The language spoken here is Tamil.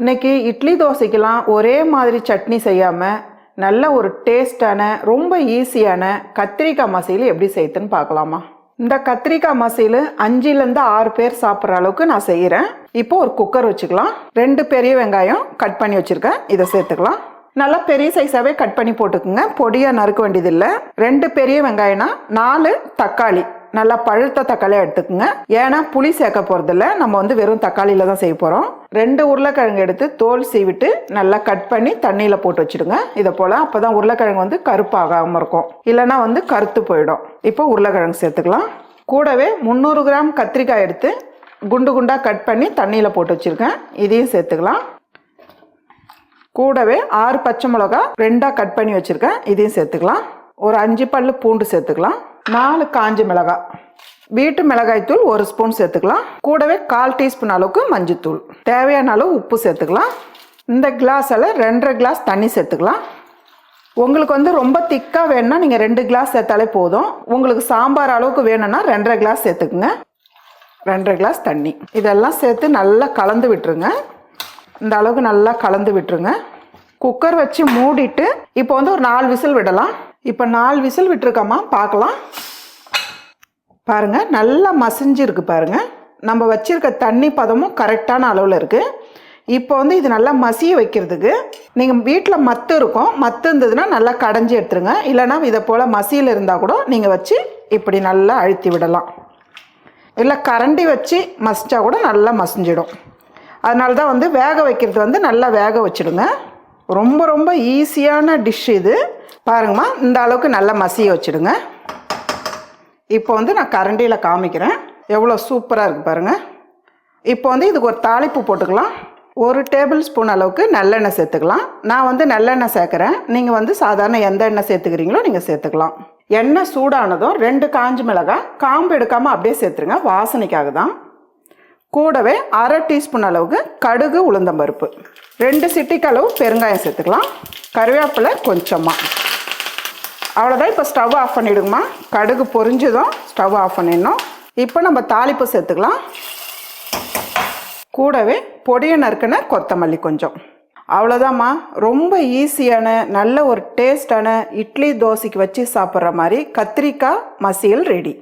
இன்னைக்கு இட்லி தோசைக்கெலாம் ஒரே மாதிரி சட்னி செய்யாமல் நல்ல ஒரு டேஸ்டான ரொம்ப ஈஸியான கத்திரிக்காய் மசியல் எப்படி செய்யுதுன்னு பார்க்கலாமா? இந்த கத்திரிக்காய் மசியல் அஞ்சுலேருந்து ஆறு பேர் சாப்பிட்ற அளவுக்கு நான் செய்கிறேன் இப்போ ஒரு குக்கர் வச்சுக்கலாம். ரெண்டு பெரிய வெங்காயம் கட் பண்ணி வச்சுருக்கேன். இதை சேர்த்துக்கலாம். நல்லா பெரிய சைஸாகவே கட் பண்ணி போட்டுக்குங்க. பொடியாக நறுக்க வேண்டியதில்லை. ரெண்டு பெரிய வெங்காயம்னா நாலு தக்காளி. நல்லா பழுத்த தக்காளியாக எடுத்துக்கோங்க. ஏன்னா புளி சேர்க்க போகிறதில்ல நம்ம வந்து வெறும் தக்காளியில் தான் செய்ய போகிறோம் ரெண்டு உருளைக்கிழங்கு எடுத்து தோல் சீவிட்டு நல்லா கட் பண்ணி தண்ணியில் போட்டு வச்சுடுங்க. இதை போல் அப்போ தான் உருளைக்கிழங்கு வந்து கருப்பாகாமல் இருக்கும். இல்லைன்னா வந்து கருத்து போயிடும். இப்போ உருளைக்கிழங்கு சேர்த்துக்கலாம். கூடவே முந்நூறு கிராம் கத்திரிக்காய் எடுத்து குண்டு குண்டாக கட் பண்ணி தண்ணியில் போட்டு வச்சுருக்கேன். இதையும் சேர்த்துக்கலாம். கூடவே ஆறு பச்சை மிளகா ரெண்டாக கட் பண்ணி வச்சுருக்கேன். இதையும் சேர்த்துக்கலாம். ஒரு அஞ்சு பல் பூண்டு சேர்த்துக்கலாம். நாலு காஞ்ச மிளகாய் வீட்டு மிளகாய் தூள் ஒரு ஸ்பூன் சேர்த்துக்கலாம். கூடவே கால் டீஸ்பூன் அளவுக்கு மஞ்சத்தூள் தேவையான அளவு உப்பு சேர்த்துக்கலாம். இந்த கிளாஸில் ரெண்டரை கிளாஸ் தண்ணி சேர்த்துக்கலாம். உங்களுக்கு வந்து ரொம்ப திக்காக வேணும்னா நீங்கள் ரெண்டு கிளாஸ் சேர்த்தாலே போதும். உங்களுக்கு சாம்பார் அளவுக்கு வேணும்னா ரெண்டரை கிளாஸ் சேர்த்துக்குங்க. ரெண்டரை கிளாஸ் தண்ணி. இதெல்லாம் சேர்த்து நல்லா கலந்து விட்டுருங்க. இந்த அளவுக்கு நல்லா கலந்து விட்டுருங்க. குக்கர் வச்சு மூடிட்டு இப்போ வந்து ஒரு நாலு விசில் விடலாம். இப்போ நாலு விசில் விட்டுருக்கோமா? பார்க்கலாம். பாருங்கள் நல்லா மசிஞ்சிருக்கு பாருங்க. நம்ம வச்சுருக்க தண்ணி பதமும் கரெக்டான அளவில் இருக்குது இப்போ வந்து இது நல்லா மசிய வைக்கிறதுக்கு நீங்கள் வீட்டில் மத்து இருக்கும். மத்து இருந்ததுன்னா நல்லா கடைஞ்சி எடுத்துருங்க. இல்லைன்னா இதை போல் மசியில் இருந்தால் கூட நீங்கள் வச்சு இப்படி நல்லா அழுத்தி விடலாம். இல்லை கரண்டி வச்சு மசிச்சா கூட நல்லா மசிஞ்சிடும். அதனால தான் வந்து வேக வைக்கிறது வந்து நல்லா வேக வச்சிடுங்க. ரொம்ப ரொம்ப ஈஸியான டிஷ் இது. பாருங்கம்மா இந்த அளவுக்கு நல்லா மசிய வச்சிடுங்க. இப்போ வந்து நான் கரண்டியில் காமிக்கிறேன். எவ்வளோ சூப்பராக இருக்குது பாருங்கள் இப்போ வந்து இதுக்கு ஒரு தாளிப்பு போட்டுக்கலாம். ஒரு டேபிள் ஸ்பூன் அளவுக்கு நல்லெண்ணெய் சேர்த்துக்கலாம். நான் வந்து நல்லெண்ணெய் சேர்க்குறேன். நீங்கள் வந்து சாதாரண எந்த எண்ணெய் சேர்த்துக்கிறீங்களோ நீங்கள் சேர்த்துக்கலாம். எண்ணெய் சூடானதும் ரெண்டு காஞ்ச மிளகாய் காம்பு எடுக்காமல் அப்படியே சேர்த்துருங்க. வாசனைக்காக தான் கூடவே அரை டீஸ்பூன் அளவுக்கு கடுகு உளுந்தம்பருப்பு ரெண்டு சிட்டிக்கு அளவு பெருங்காயம் சேர்த்துக்கலாம். கருவேப்பிலை கொஞ்சமாக அவ்வளோதான் இப்போ ஸ்டவ் ஆஃப் பண்ணிவிடுங்கம்மா கடுகு பொரிஞ்சதும் ஸ்டவ் ஆஃப் பண்ணிடணும். இப்போ நம்ம தாளிப்பு சேர்த்துக்கலாம். கூடவே பொடியை நறுக்கின கொத்தமல்லி கொஞ்சம். அவ்வளோதாம்மா ரொம்ப ஈஸியான நல்ல ஒரு டேஸ்டான இட்லி தோசைக்கு வச்சு சாப்பிட்ற மாதிரி கத்திரிக்காய் மசியல் ரெடி.